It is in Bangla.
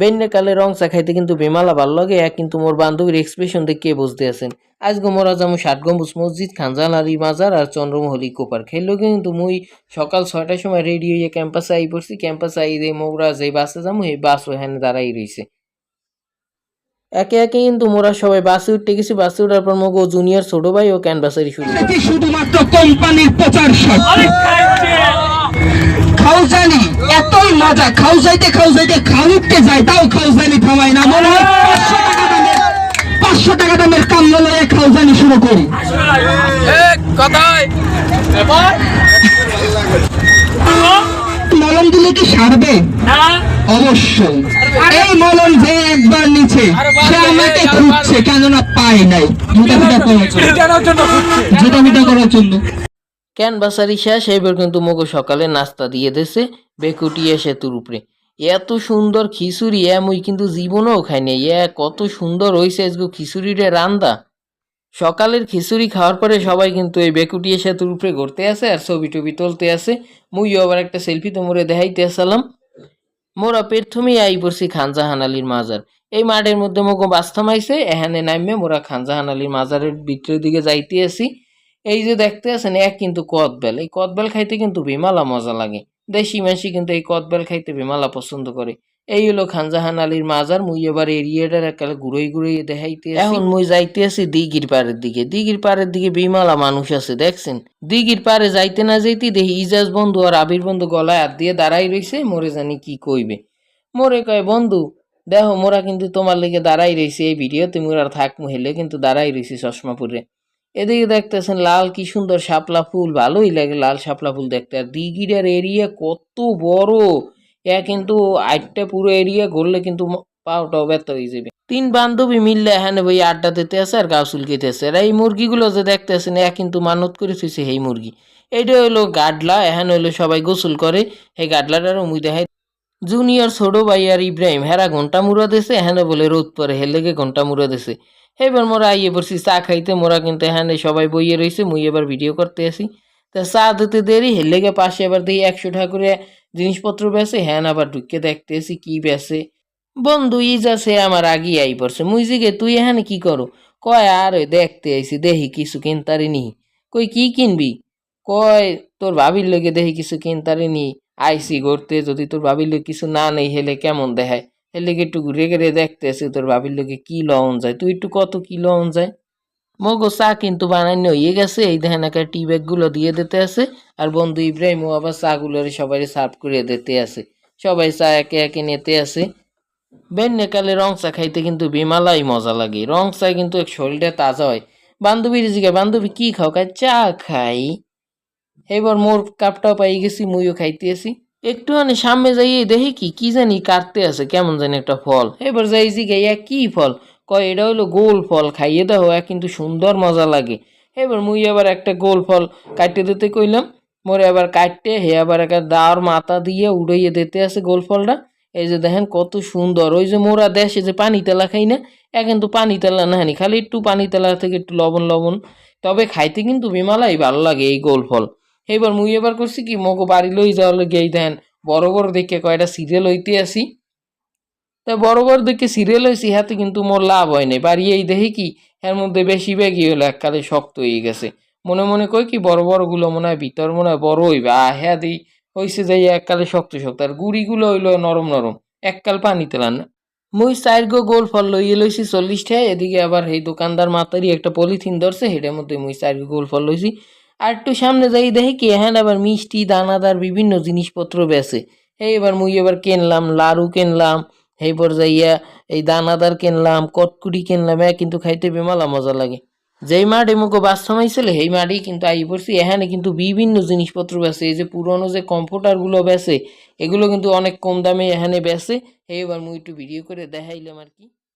বেন্যে কালে রং চা খাইতে কিন্তু বেমালা ভালো লাগে এক কিন্তু মোর বান্ধবীর এক্সপ্রেশন দেখে বুঝতে আছেন। আজকে মোরা যাব ষাট গম্বুজ মসজিদ খানজানারি মাজার আর চন্দ্রমহলি কোপার। খেললো কিন্তু মুই সকাল ছয়টার সময় রেডি হইয়া ক্যাম্পাসে আই পড়ছি। ক্যাম্পাসে আই দিয়ে মোরা যে বাসে যাব এই বাস ওখানে দাঁড়াই রইছে। একে একে কিন্তু মোরা সবাই বাসে উঠতে গেছি। বাসে উঠার পর মগো জুনিয়র ছোট ভাই ও ক্যানভাসারি শুরু। শুধুমাত্র কোম্পানির প্রচার মজা খাউজাইতে খাউজাইতে খাউতে যায় তাও খাউজানি থামায় না। মনে হয় পাঁচশো টাকা দামের পাঁচশো টাকা দামের কামলা লয়ে খাউজানি শুরু করি। মলম দিলে কি সারবে? অবশ্যই। এই মলম যে একবার নিচে সে আমাকে খুঁজছে কেননা পায় নাই। জুতা ফিটা করার জন্য। জুতা ফিটা করার জন্য। ক্যানভাসারি শেষ, এবার কিন্তু মগো সকালে নাস্তা দিয়ে দেছে বেকুটিয়া সেতুর উপরে। এত সুন্দর খিচুড়ি, এ মুই কিন্তু জীবনেও খাইনি। এ কত সুন্দর হয়েছে আজকে খিচুড়িরে রান্দা। সকালের খিচুড়ি খাওয়ার পরে সবাই কিন্তু এই বেকুটিয়া সেতুর উপরে ঘুরতে আসে আর ছবি টবি তুলতে আসে। মুইও আবার একটা সেলফি তো মোরে দেখাইতে আসলাম। মোরা প্রথমেই আই পড়ছি খানজাহান আলীর মাজার। এই মাঠের মধ্যে মগো বাস থামাইছে, এখানে নামে মোরা খানজাহান আলীর মাজারের ভিতরের দিকে যাইতে আসি। এই যে দেখতে আছেন, এক কিন্তু কদবেল। এই কদবেল খাইতে কিন্তু বিমালা মজা লাগে। দেশি মাসি কিন্তু এই কদবেল খাইতে বিমালা পছন্দ করে। এই হলো খানজাহান আলীর মাজার। মুই এবার এরিয়াটার একালে ঘুরোই ঘুরোই দেখাইতে। এখন মুই যাইতে আছি দিঘির পাড়ের দিকে। দিঘির পাড়ের দিকে বিমালা মানুষ আছে, দেখছেন? দিঘির পাড়ে যাইতে না যাইতে দেখি ইজাজ বন্ধু আর আবির বন্ধু গলায় হাত দিয়ে দাঁড়াই রইছে। মোরে জানি কি কইবে। মোরে কয়, বন্ধু, দেখো মোরা কিন্তু তোমার লেগে দাঁড়াই রইছে এই ভিডিওতে। মোরা থাক হেলে কিন্তু দাঁড়াই রইছি চশমা পরে এদিকে দেখতেছেন লাল কি সুন্দর শাপলা ফুল, ভালোই লাগে লাল শাপলা ফুল দেখতে। আর দিঘিটার এরিয়া কত বড়, এ কিন্তু আটটা পুরো এরিয়া ঘুরলে কিন্তু পাওটাও ব্যথা হয়ে যাবে। তিন বান্ধবী মিললে এখানে বই আড্ডা দিতে আছে আর গাও চুলকিতে আছে আর এই মুরগিগুলো যে দেখতেছেন, এ কিন্তু মানত করে থুইছে এই মুরগি। এইটা হলো গাডলা, এখানে হলো সবাই গোসল করে, এই গাডলাটারও মুই দেখাই। জুনিয়র ছোট ভাই আর ইব্রাহিম, হেরা ঘণ্টা মুড়া দিছে, এখানে বলে রোদ পরে হেলেগে ঘণ্টা মুড়া দিছে। এবার মোরা আইয়ে পড়ছি চা খাইতে মোরা কিন্তু এখানে সবাই বইয়ে রইছে মুই এবার ভিডিও করতে আসি তা চা দিতে দেরি হেলেগে পাশে এবার দেখি একশো টাকা করে জিনিসপত্র বেছে হ্যান আবার ঢুকে আসি কি বেছে বন্ধু ইজা সে আমার আগি আই পড়ছে মুই জিগে তুই এখানে কি করো কয় আর দেখতে আইছি দেখি কিছু কিনতারি নি কই কি কিনবি কয় তোর ভাবির লগে দেখি কিছু কিনতারি নি আইসি ঘুরতে যদি তোর ভাবির লোক কিছু না নেই হেলে কেমন দেখায় হেলে একটু ঘুরে ঘুরে দেখতে আসি, তোর ভাবির লোকে কি লওন যায়? তুই একটু কত কি লওন যায়? মগো চা কিন্তু বানাইনি হয়ে গেছে। এই দেখেন একটা টি ব্যাগগুলো দিয়ে দিতে আছে, আর বন্ধু ইব্রাহিম ও আবার চাগুলো সবাই সার্ভ করে দিতে আছে। সবাই চা একে একে নিতে আছে। বেন্যকালে রং চা খাইতে কিন্তু বিমালাই মজা লাগে। রং চা কিন্তু এক শরীরটা তাজা হয়। বান্ধবীর জিগে বান্ধবী, কি খাও? খায় চা খাই। এবার মোর কাপটাও পাই গেছি, মুইও খাইতেছি একটুখানি সামনে যাইয়ে দেখি কি কি জানি কাটতে আছে, কেমন জানি একটা ফল। এবার যাই জিগে ইয়া কি ফল? কয়, এটা হলো গোল ফল, খাইয়ে এক কিন্তু সুন্দর মজা লাগে। এবার মুই আবার একটা গোল ফল কাটতে দিতে কইলাম, মোরে আবার কাটতে, হে আবার একটা দাওয়ার মাথা দিয়ে উড়াইয়ে দিতে আছে গোল ফলটা। এই যে দেখেন কত সুন্দর, ওই যে মোরা দেশে যে পানি তেলা খাই না, এ কিন্তু পানি তেলা না হানি খালি একটু পানি তেলা থেকে একটু লবণ লবণ। তবে খাইতে কিন্তু বিমালাই ভালো লাগে এই গোল ফল। এবার মুই এবার করছি কি, মগো বাড়ি লই যাওয়ার লগে এই দেন, বড় বড় দেখে কয়টা সিরিয়াল হইতে আসি। তা বড় বড় দেখে সিরিয়াল হয়েছি হাতে কিন্তু মোর লাভ হয় নাই। বাড়ি এই দেখি কি, এর মধ্যে বেশি ব্যাগই হলো এককালে শক্ত হয়ে গেছে। মনে মনে কই কি, বড় বড়গুলো মনে হয় ভিতর, মনে হয় বড় হইবে। আ হ্যাঁ দিই হইছে যাই এককালে শক্ত শক্ত। আর গুড়িগুলো হইল নরম নরম, এককাল পানি তেলান। না মুই চার গো গোল ফল লইয়ে লইছি চল্লিশ টাকা এদিকে আবার এই দোকানদার মাতারি একটা পলিথিন ধরছে সেটার মধ্যে মুই চার গো গোল ফল লইছি। আর একটু সামনে যাই দেখি কি হ্যাঁ আবার মিষ্টি, দানাদার বিভিন্ন জিনিসপত্র বেছে। এই এবার মুই এবার কিনলাম, লাড়ু কিনলাম এইবার যাইয়া এই দানাদার কিনলাম, কটকুটি কিনলাম, এ কিন্তু খাইতে বেমালা মজা লাগে। যেই মাঠে মুখো বাস থামাইছিল, সেই মাঠেই কিন্তু আই পড়ছি, এখানে কিন্তু বিভিন্ন জিনিসপত্র বেছে, এই যে পুরনো যে কম্পিউটারগুলো বেছে, এগুলো কিন্তু অনেক কম দামে এখানে বেছে। এইবার মুই একটু ভিডিও করে দেখাইলাম আর কি।